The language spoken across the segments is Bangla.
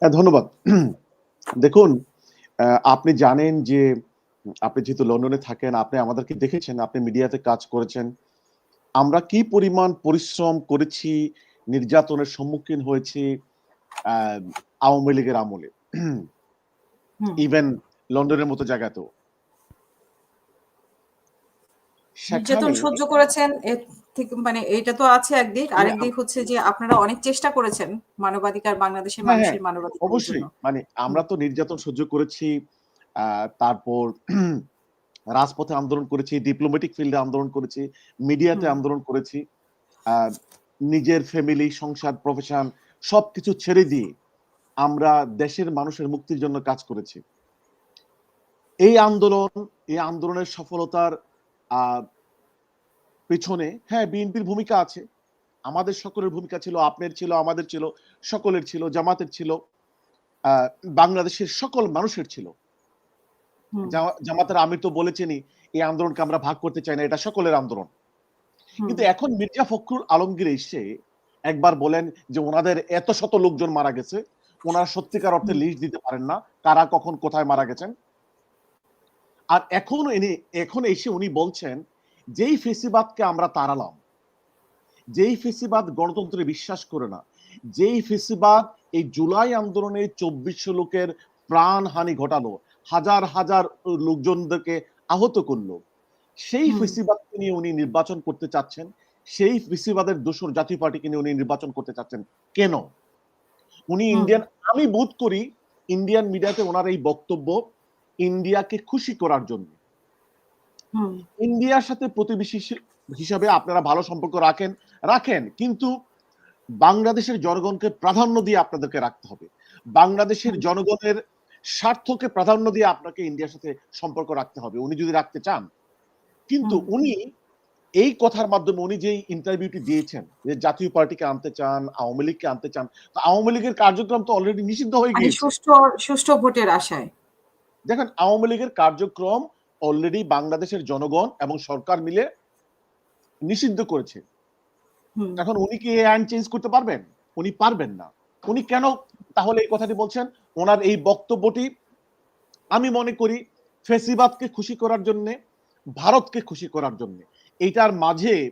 হ্যাঁ, ধন্যবাদ। দেখুন আপনি জানেন যে আপনি যেহেতু লন্ডনে থাকেন, আপনি আমাদেরকে দেখেছেন, আপনি মিডিয়াতে কাজ করেছেন। আমরা কি পরিমাণ পরিশ্রম করেছি, নির্যাতনের সম্মুখীন হয়েছি আওয়ামী লীগের আমলে। ইভেন লন্ডনের মতো জায়গাতেও। নির্যাতন সহ্য করেছেন থেকে মানে এইটা তো আছে একদিক। মানে আরেক দিক হচ্ছে যে আপনারা অনেক চেষ্টা করেছেন মানবাধিকার বাংলাদেশের হ্যাঁ, হ্যাঁ, মানুষের মানবাধিকারের অবশ্যই। মানে আমরা তো নির্যাতন সহ্য করেছি। তারপর রাজপথে আন্দোলন করেছি, ডিপ্লোম্যাটিক ফিল্ডে আন্দোলন করেছি, মিডিয়াতে আন্দোলন করেছি। নিজের ফ্যামিলি, সংসার, প্রফেশন সবকিছু ছেড়ে দিয়ে আমরা দেশের মানুষের মুক্তির জন্য কাজ করেছি। এই আন্দোলন, এই আন্দোলনের সফলতার পেছনে হ্যাঁ, বিএনপির ভূমিকা আছে। আমাদের সকলের ভূমিকা ছিল, আপনার ছিল, আমাদের ছিল, সকলের ছিল, জামাতের ছিল। বাংলাদেশের সকল মানুষের ছিল। জামাতের আমির তো বলেছেনই, এই আন্দোলনকে আমরা ভাগ করতে চাই না। এটা সকলের আন্দোলন। কিন্তু এখন মির্জা ফখরুল আলমগীর এসে একবার বলেন যে ওনাদের এত শত লোকজন মারা গেছে। উনারা সত্যিকার অর্থে লিস্ট দিতে পারেন না। কারা কখন কোথায় মারা গেছেন। আর এখন এনে এখন এসে উনি বলছেন, যেই ফেসিবাদকে আমরা তাড়ালাম, যেই ফেসিবাদ গণতন্ত্রে বিশ্বাস করে না, যেই ফেসিবাদ এই জুলাই আন্দোলনে ২৪০০ লোকের প্রাণহানি ঘটালো, হাজার, হাজার লোকজনদেরকে আহত করল। সেই ফেসিবাদকে নিয়ে উনি নির্বাচন করতে চাচ্ছেন। সেই ফেসিবাদের দোসর জাতীয় পার্টিকে নিয়ে উনি নির্বাচন করতে চাচ্ছেন। কেন? উনি ইন্ডিয়ান আমি বোধ করি ইন্ডিয়ান মিডিয়াতে ওনার এই বক্তব্য ইন্ডিয়াকে খুশি করার জন্য। ইন্ডিয়ার সাথে প্রতিবেশী হিসাবে আপনারা ভালো সম্পর্ক রাখেন, রাখেন। কিন্তু বাংলাদেশের জনগণকে প্রাধান্য দিয়ে আপনাদেরকে রাখতে হবে। বাংলাদেশের জনগণের স্বার্থকে প্রাধান্য দিয়ে আপনাকে ইন্ডিয়ার সাথে সম্পর্ক রাখতে হবে। উনি যদি রাখতে চান। কিন্তু উনি এই কথার মাধ্যমে উনি যেই ইন্টারভিউটি দিয়েছেন যে জাতীয় পার্টিকে আনতে চান, আওয়ামী লীগকে আনতে চান। তো আওয়ামী লীগের কার্যক্রম তো অলরেডি নিষিদ্ধ হয়ে মানে গিয়েছে। সুষ্ঠু সুষ্ঠু ভোটের আশায়। দেখেন আওয়ামী লীগের কার্যক্রম অলরেডি বাংলাদেশের জনগণ এবং সরকার মিলে নিষিদ্ধ করেছে। এখন উনি কি এই আইন চেঞ্জ করতে পারবেন? উনি পারবেন না। উনি কেন তাহলে এই কথাটি বলছেন? উনার এই বক্তব্যটি আমি মনে করি ফেসিবাদকে খুশি করার জন্যে, ভারতকে খুশি করার জন্যে। এইটার মাঝে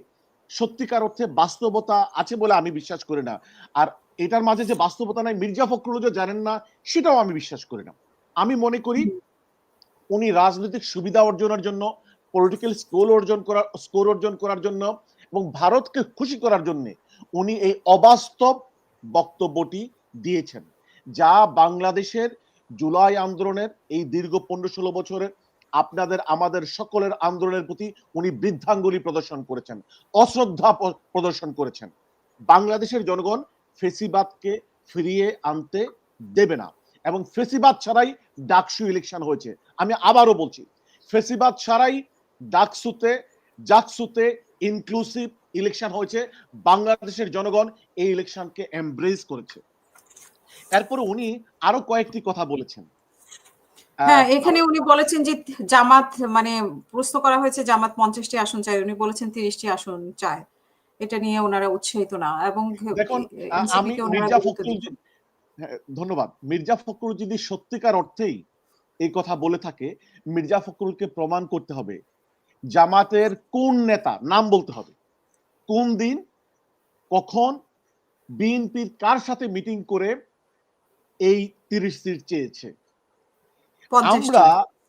সত্যিকার অর্থে বাস্তবতা আছে বলে আমি বিশ্বাস করি না। আর এটার মাঝে যে বাস্তবতা নাই মির্জা ফখরুলও যে জানেন না সেটাও আমি বিশ্বাস করি না। আমি মনে করি। উনি রাজনৈতিক সুবিধা অর্জনের জন্য, পলিটিক্যাল স্কোর অর্জন করার স্কোর অর্জন করার জন্য এবং ভারতকে খুশি করার জন্যে উনি এই অবাস্তব বক্তব্যটি দিয়েছেন। যা বাংলাদেশের জুলাই আন্দোলনের এই দীর্ঘ ১৫-১৬ বছরের আপনাদের আমাদের সকলের আন্দোলনের প্রতি উনি বৃদ্ধাঙ্গুলি প্রদর্শন করেছেন। অশ্রদ্ধা প্রদর্শন করেছেন। বাংলাদেশের জনগণ ফেসিবাদকে ফিরিয়ে আনতে দেবে না। এবং ফেসিবাদ ছাড়াই ডাকসু ইলেকশন হয়েছে। আমি আবারও বলছি, ফেসিবাদ ছাড়াই ডাকসুতে জাকসুতে ইনক্লুসিভ ইলেকশন হয়েছে। বাংলাদেশের জনগণ এই ইলেকশনকে এমব্রেস করেছে। এরপরে উনি আরও কয়েকটি কথা বলেছেন। হ্যাঁ, এখানে উনি বলেছেন যে জামাত মানে প্রশ্ন করা হয়েছে জামাত ৫০ টি আসন চায়। উনি বলেছেন ৩০ টি আসন চায়। এটা নিয়ে উনারা উৎসাহিত না এবং দেখুন আমি মির্জা ফখরুল ধন্যবাদ। মির্জা ফখরুল যদি সত্যিকার অর্থেই এই কথা বলে থাকে, মির্জা ফখরুলকে প্রমাণ করতে হবে। জামাতের কোন নেতা নাম বলতে হবে। কোন দিন, কখন বিএনপির কার সাথে মিটিং করে এই ৩০ সিট চেয়েছে। আমরা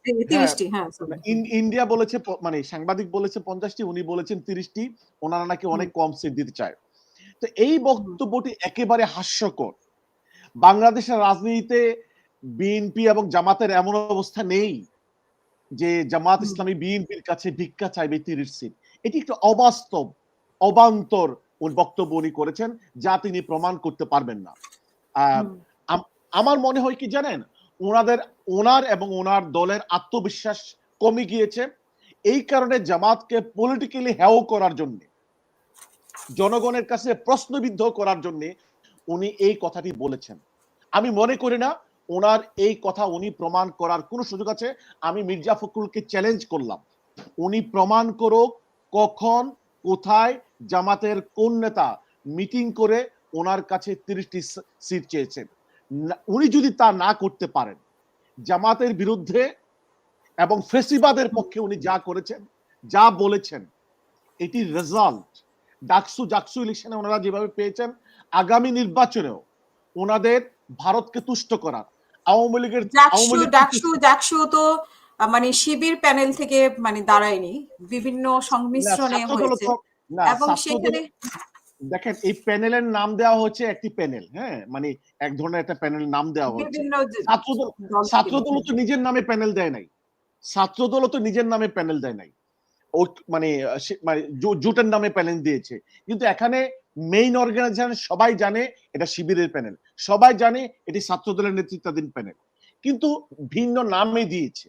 তি ৩০ হ্যাঁ, হ্যাঁ, ইন্ডিয়া বলেছে মানে সাংবাদিক বলেছে পঞ্চাশটি উনি বলেছেন তিরিশটি ওনারা নাকি অনেক কম সিট দিতে চায়। তো এই বক্তব্যটি একেবারে হাস্যকর। বাংলাদেশের রাজনীতিতে বিএনপি এবং জামাতের এমন অবস্থা নেই যে জামাত ইসলামী বিএনপির কাছে ভিক্ষা চাইবে ৩০ সিট। এটি একটু অবাস্তব, অবান্তর বক্তব্য উনি করেছেন যা তিনি প্রমাণ করতে পারবেন না। আমার মনে হয় কি জানেন? ওনাদের ওনার এবং ওনার দলের আত্মবিশ্বাস কমে গিয়েছে। এই কারণে জামাতকে পলিটিক্যালি হেয় করার জন্যে জনগণের কাছে প্রশ্নবিদ্ধ করার জন্যে উনি এই কথাটি বলেছেন। আমি মনে করি না ওনার এই কথা উনি প্রমাণ করার কোন সুযোগ আছে। আমি মির্জা ফখরুলকে চ্যালেঞ্জ করলাম। উনি প্রমাণ করুক কখন, কোথায় জামাতের কোন নেতা মিটিং করে ওনার কাছে তিরিশটি সিট চেয়েছেন। উনি যদি তা না করতে পারেন জামাতের বিরুদ্ধে এবং ফেসিবাদের পক্ষে উনি যা করেছেন যা বলেছেন এটির রেজাল্ট ডাকসু জাকসু ইলেকশনে ওনারা যেভাবে পেয়েছেন আগামী নির্বাচনেও ওনাদের ভারতকে তুষ্ট করার আওয়ামী লীগের ডাকসু ডাকসু ডাকসু তো মানে শিবির প্যানেল থেকে মানে দাঁড়ায়নি। বিভিন্ন সংমিশ্রণে হয়েছে। এবং সেখানে দেখেন এই প্যানেলের নাম দেওয়া হচ্ছে একটি প্যানেল হ্যাঁ? মানে এক ধরনের একটা প্যানেল নাম দেওয়া হচ্ছে। ছাত্রদল ছাত্রদল তো নিজের নামে প্যানেল দেয় নাই। ছাত্রদল তো নিজের নামে প্যানেল দেয় নাই। মানে মানে জোটের নামে প্যানেল দিয়েছে। কিন্তু এখানে মেইন অর্গানাইজেশন সবাই জানে এটা শিবিরের প্যানেল। সবাই জানে এটি ছাত্রদলের নেতৃত্বাধীন প্যানেল। কিন্তু ভিন্ন নামে দিয়েছে।